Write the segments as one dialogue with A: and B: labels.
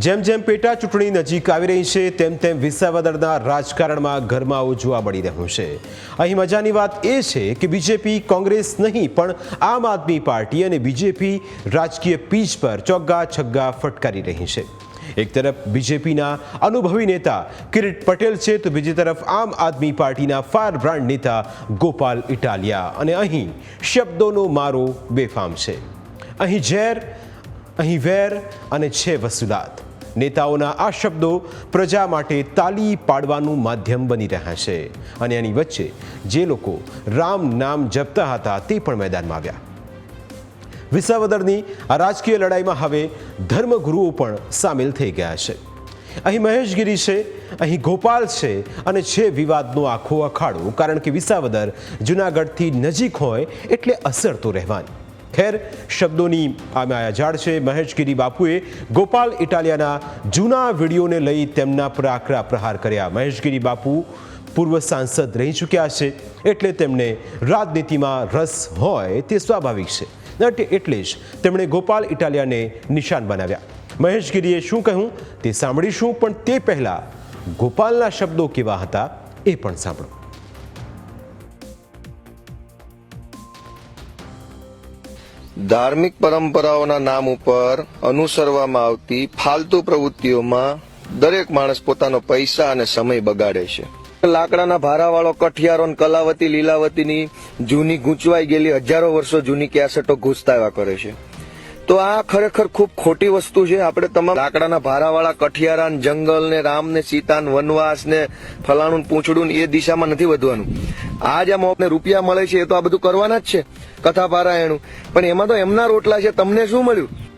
A: જેમ જેમ પેટા ચૂંટણી નજીક આવી રહી છે, તેમ તેમ વિસાવદરના રાજકારણમાં ગરમાવો જોવા મળી રહ્યું છે. અહીં મજાની વાત એ છે કે બીજેપી, કોંગ્રેસ નહીં, પણ આમ આદમી પાર્ટી અને બીજેપી રાજકીય પીચ પર ચોગ્ગા છગ્ગા ફટકારી રહી છે. એક તરફ બીજેપીના અનુભવી નેતા કિરીટ પટેલ છે, તો બીજી તરફ આમ આદમી પાર્ટીના ફાયર બ્રાન્ડ નેતા ગોપાલ ઇટાલિયા. અને અહીં શબ્દોનો મારો બેફામ છે. અહીં ઝેર, અહીં વેર અને છે વસુલાત. નેતાઓના આ શબ્દો પ્રજા માટે તાલી પાડવાનું માધ્યમ બની રહ્યા છે. અને એની વચ્ચે જે લોકો રામ નામ જપતા હતા તે પણ મેદાનમાં આવ્યા. વિસાવદરની આ રાજકીય લડાઈમાં હવે ધર્મગુરુઓ પણ સામેલ થઈ ગયા છે. અહીં મહેશગીરી છે, અહીં ગોપાલ છે અને છે વિવાદનો આખો અખાડો. કારણ કે વિસાવદર જુનાગઢથી નજીક હોય એટલે અસર તો રહેવાની. ખેર શબ્દોની આ માયાજાળ છે. મહેશગીરી બાપુએ ગોપાલ ઇટાલિયાના જૂના વિડીયોને લઈ તેમના પર આકરા પ્રહાર કર્યા. મહેશગીરી બાપુ પૂર્વ સાંસદ રહી ચૂક્યા છે એટલે તેમને રાજનીતિમાં રસ હોય તે સ્વાભાવિક છે. એટલે જ તેમણે ગોપાલ ઇટાલિયાને નિશાન બનાવ્યા. મહેશગીરીએ શું કહ્યું તે સાંભળીશું, પણ તે પહેલાં ગોપાલના શબ્દો કેવા હતા એ પણ સાંભળો.
B: ધાર્મિક પરંપરાઓના નામ ઉપર અનુસરવામાં આવતી ફાલતુ પ્રવૃત્તિઓમાં દરેક માણસ પોતાનો પૈસા અને સમય બગાડે છે. લાકડાના ભારાવાળો કઠિયારો કલાવતી લીલાવતીની જૂની ગૂંચવાઈ ગયેલી હજારો વર્ષો જૂની કેસેટો ઘૂસતા કરે છે. તો આ ખરેખર ખૂબ ખોટી વસ્તુ છે. આપણે તમામ લાકડાના ભારાવાળા કઠિયારા જંગલ ને રામ ને સીતા વનવાસ ને ફલાણું, પૂંછડું એ દિશામાં નથી વધવાનું. આ જે મોકને રૂપિયા મળે છે એ તો આ બધું કરવાના જ છે કથા પારાયણું પણ એમાં તો એમના રોટલા છે, તમને શું મળ્યું?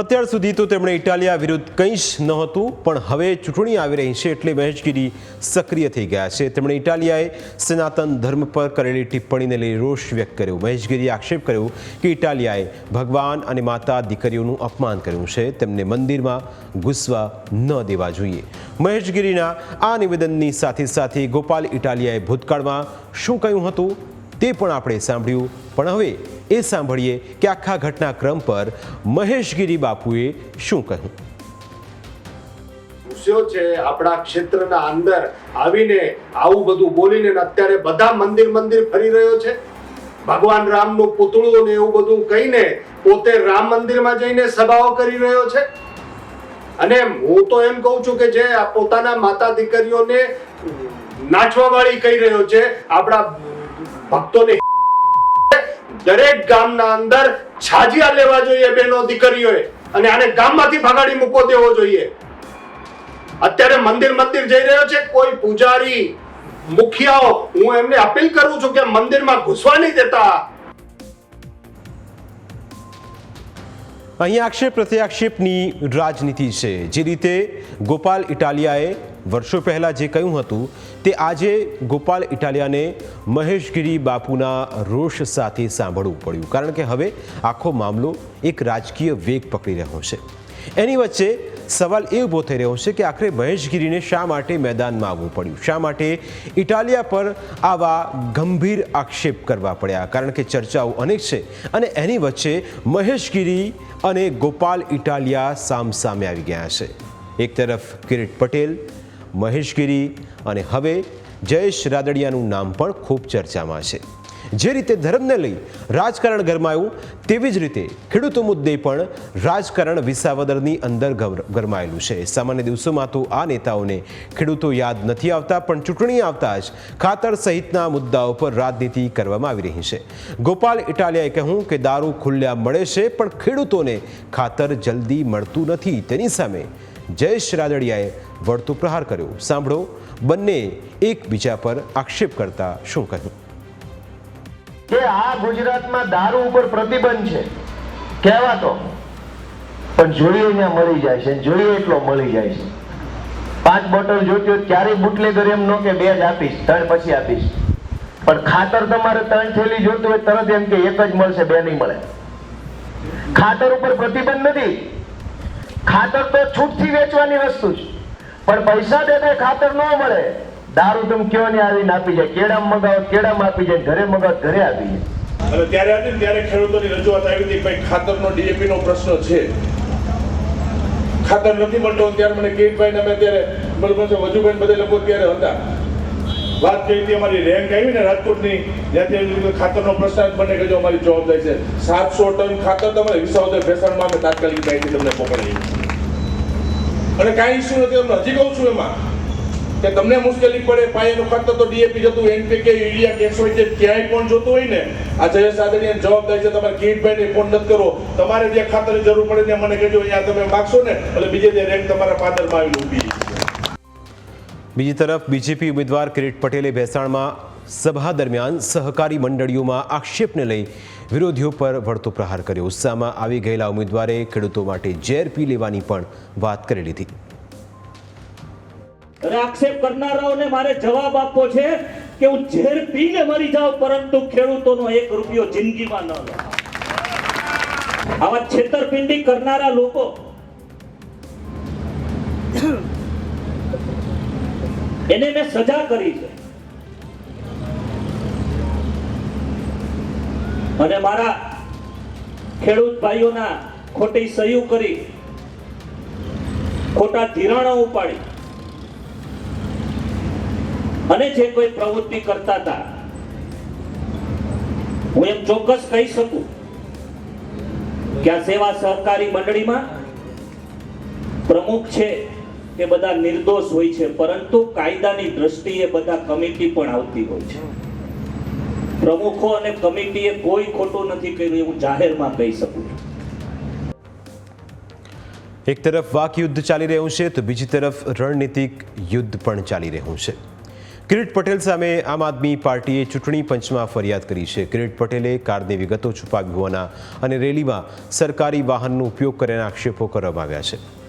A: અત્યાર સુધી તો તેમણે ઇટાલિયા વિરુદ્ધ કંઈ જ નહોતું, પણ હવે ચૂંટણી આવી રહી છે એટલે મહેશગીરી સક્રિય થઈ ગયા છે. તેમણે ઇટાલિયાએ સનાતન ધર્મ પર કરેલી ટિપ્પણીને લઈ રોષ વ્યક્ત કર્યો. મહેશગીરીએ આક્ષેપ કર્યો કે ઇટાલિયાએ ભગવાન અને માતા દીકરીઓનું અપમાન કર્યું છે. તેમને મંદિરમાં ઘૂસવા ન દેવા જોઈએ. મહેશગીરીના આ નિવેદનની સાથે સાથે ગોપાલ ઇટાલિયાએ ભૂતકાળમાં શું કહ્યું હતું તે પણ આપણે સાંભળ્યું. પણ હવે એ સાંભળીએ કે આખા ઘટનાક્રમ પર મહેશગીરી બાપુએ શું કહ્યું?
C: છે, આપણા ક્ષેત્રના અંદર આવીને આવું બધું બોલીને અત્યારે બધા મંદિર મંદિર ફરી રહ્યો છે. ભગવાન રામનું પૂતળું ને એવું બધું કહીને પોતે રામ મંદિરમાં જઈને સભાઓ કરી રહ્યો છે. અને હું તો એમ કહું છું કે જે પોતાના માતા દીકરીઓને નાચવા વાળી કહી રહ્યો છે, આપણા ભક્તોને દરેક ગામના અંદર છાજિયા લેવા જોઈએ બેનો દીકરીઓએ અને આને ગામમાંથી ભગાડી મૂકો દેવો જોઈએ. અત્યારે મંદિર મંદિર જઈ રહ્યો છે, કોઈ પૂજારી, મુખિયાઓ, હું એમને અપીલ કરું છું કે મંદિરમાં ઘૂસવા નહીં દેતા.
A: અહીં આક્ષેપ પ્રત્યાક્ષેપની રાજનીતિ છે. જે રીતે ગોપાલ ઇટાલિયાએ વર્ષો પહેલાં જે કહ્યું હતું તે આજે ગોપાલ ઇટાલિયાને મહેશગીરી બાપુના રોષ સાથે સાંભળવું પડ્યું. કારણ કે હવે આખો મામલો એક રાજકીય વેગ પકડી રહ્યો છે. એની વચ્ચે સવાલ એ ઊભો થઈ રહ્યો છે કે આખરે મહેશગીરીને શા માટે મેદાનમાં આવવું પડ્યું? શા માટે ઇટાલિયા પર આવા ગંભીર આક્ષેપ કરવા પડ્યા? કારણ કે ચર્ચાઓ અનેક છે અને એની વચ્ચે મહેશગીરી અને ગોપાલ ઇટાલિયા સામસામે આવી ગયા છે. એક તરફ કિરીટ પટેલ મહેશગીરી અને હવે જયેશ રાદડિયાનું નામ પણ ખૂબ ચર્ચામાં છે. જે રીતે ધર્મને લઈ રાજકારણ ગરમાયું, તેવી જ રીતે ખેડૂતો મુદ્દે પણ રાજકારણ વિસાવદરની અંદર ગર- ગરમાયેલું છે. સામાન્ય દિવસોમાં તો આ નેતાઓને ખેડૂતો યાદ નથી આવતા, પણ ચૂંટણી આવતા જ ખાતર સહિતના મુદ્દાઓ પર રાજનીતિ કરવામાં આવી રહી છે. ગોપાલ ઇટાલિયાએ કહ્યું કે દારૂ ખુલ્લા મળે છે, પણ ખેડૂતોને ખાતર જલ્દી મળતું નથી. તેની સામે જયેશ રાદડિયાએ વળતો પ્રહાર કર્યો. સાંભળો, બંને એકબીજા પર આક્ષેપ કરતા શું કહ્યું?
D: કે આ ગુજરાતમાં દારૂ ઉપર પ્રતિબંધ છે. કહેવાતો. પણ જોઈએ ત્યાં મળી જાય છે જોઈએ એટલો મળી જાય છે. પાંચ બોટલ જોતી ક્યારેય બુટલેગર એમ નો કે બે જ આપીશ, ત્રણ પછી આપીશ. પણ ખાતર તમારે ત્રણ થેલી જોતું હોય તરત એમ કે એક જ મળશે, બે નહીં મળે. ખાતર ઉપર પ્રતિબંધ નથી. ખાતર તો છૂટથી વેચવાની વસ્તુ છે. પણ પૈસા દે ખાતર ન મળે, દારૂ તમે કયો ને આવીને આપી જાય? કેળામાં મગાવો, કેળામાં આપી જાય, ઘરે મગાવો, ઘરે આપી જાય.
E: અને ત્યારે હતી ત્યારે ખેડૂતોની રજૂઆત આવી હતી ભાઈ ડીએપી નો પ્રશ્ન છે. ખાતર નથી મળતો, ત્યારે મને કિરીટભાઈ અમે ત્યારે બરોબર છે વજુભાઈ બધા લોકો ત્યારે હતા. વાત કરી હતી, અમારી રેન્ક આવી ને રાજકોટની જ્યાંથી ખાતરનો પ્રશ્ન બને કે જો અમારી જવાબદારી છે. સાતસો ટન ખાતર તમારે વિસાવદર ભેસાણમાં અમે તાત્કાલિક બાઈકથી તમને પકડી અને કાંઈ ઇસ્યુ નથી, તમને હજી કહું છું એમાં કે તમને મુશ્કેલી પડે, પાયાનું ખાતર તો ડીએપી જતું એનપીકે યુરિયા કેસોય જે ક્યાંય પણ જોતું હોય ને, આ જયેશ આદરની જવાબદારી છે, તમારે કિરીટભાઈને ફોન નથી કરો તમારે જે ખાતરની જરૂર પડે ત્યાં મને કહેજો, અહીંયા તમે માગશો ને, એટલે બીજે જે રેન્ક તમારા પાદરમાં આવીને ઊભી. છે
A: બીજી તરફ બીજેપી ઉમેદવાર કિરીટ પટેલે ભેસાણમાં સભા દરમિયાન સહકારી મંડળીઓમાં આક્ષેપને લઈ વિરોધીઓ પર વળતો પ્રહાર કર્યો. ઉત્સાહમાં આવી ગયેલા ઉમેદવારે ખેડૂતો માટે ઝેર પી લેવાની પણ વાત કરી લીધી.
F: આક્ષેપ કરનારાઓને મારે જવાબ આપવો છે કે હું ઝેર પીને મરી જાઉં પરંતુ ખેડૂતોનો એક રૂપિયો જિંદગીમાં ન આવા છેતરપિંડી કરનારા લોકો એને મેં સજા કરી છે. અને મારા ખેડૂત ભાઈઓના ખોટી સહયું કરી, ખોટા ધિરાણો ઉપાડી. અને જે કોઈ પ્રવૃત્તિ કરતા હતા, હું એમ ચોક્કસ કહી શકું કે આ સેવા સહકારી મંડળીમાં પ્રમુખ છે. એ બધા નિર્દોષ હોય છે, પરંતુ કાયદાની દ્રષ્ટિએ બધા કમિટી પણ આવતી હોય છે. પ્રમુખો અને કમિટીએ કોઈ ખોટું નથી કર્યું એવું જાહેરમાં કહી શકું
A: એક તરફ વાક યુદ્ધ ચાલી રહ્યું છે, તો બીજી તરફ રણનીતિક યુદ્ધ પણ ચાલી રહ્યું છે. કિરીટ પટેલ સામે આમ આદમી પાર્ટીએ ચૂંટણી પંચમાં ફરિયાદ કરી છે. કિરીટ પટેલે કારની વિગતો છુપાવી હોવાના અને રેલીમાં સરકારી વાહનનો ઉપયોગ કર્યાના આક્ષેપો કરવામાં આવ્યા છે.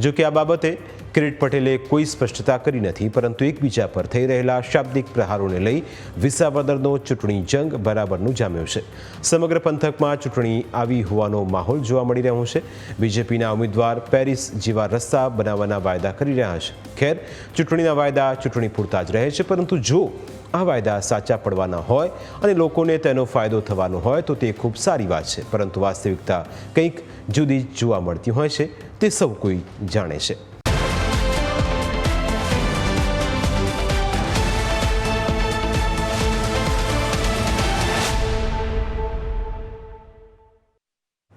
A: જો કે આ બાબતે કિરીટ પટેલે કોઈ સ્પષ્ટતા કરી નથી, પરંતુ એકબીજા પર થઈ રહેલા શાબ્દિક પ્રહારોને લઈ વિસાવદરનો ચૂંટણી જંગ બરાબરનું જામ્યો છે. સમગ્ર પંથકમાં ચૂંટણી આવી હોવાનો માહોલ જોવા મળી રહ્યો છે. બીજેપીના ઉમેદવાર પેરિસ જેવા રસ્તા બનાવવાના વાયદા કરી રહ્યા છે. ખેર, ચૂંટણીના વાયદા ચૂંટણી પૂરતા જ રહે છે, પરંતુ જો આ વાયદા સાચા પડવાના હોય અને લોકોને તેનો ફાયદો થવાનો હોય તો તે ખૂબ સારી વાત છે. પરંતુ વાસ્તવિકતા કંઈક જુદી જોવા મળતી હોય છે. તે સૌ કોઈ જાણે છે.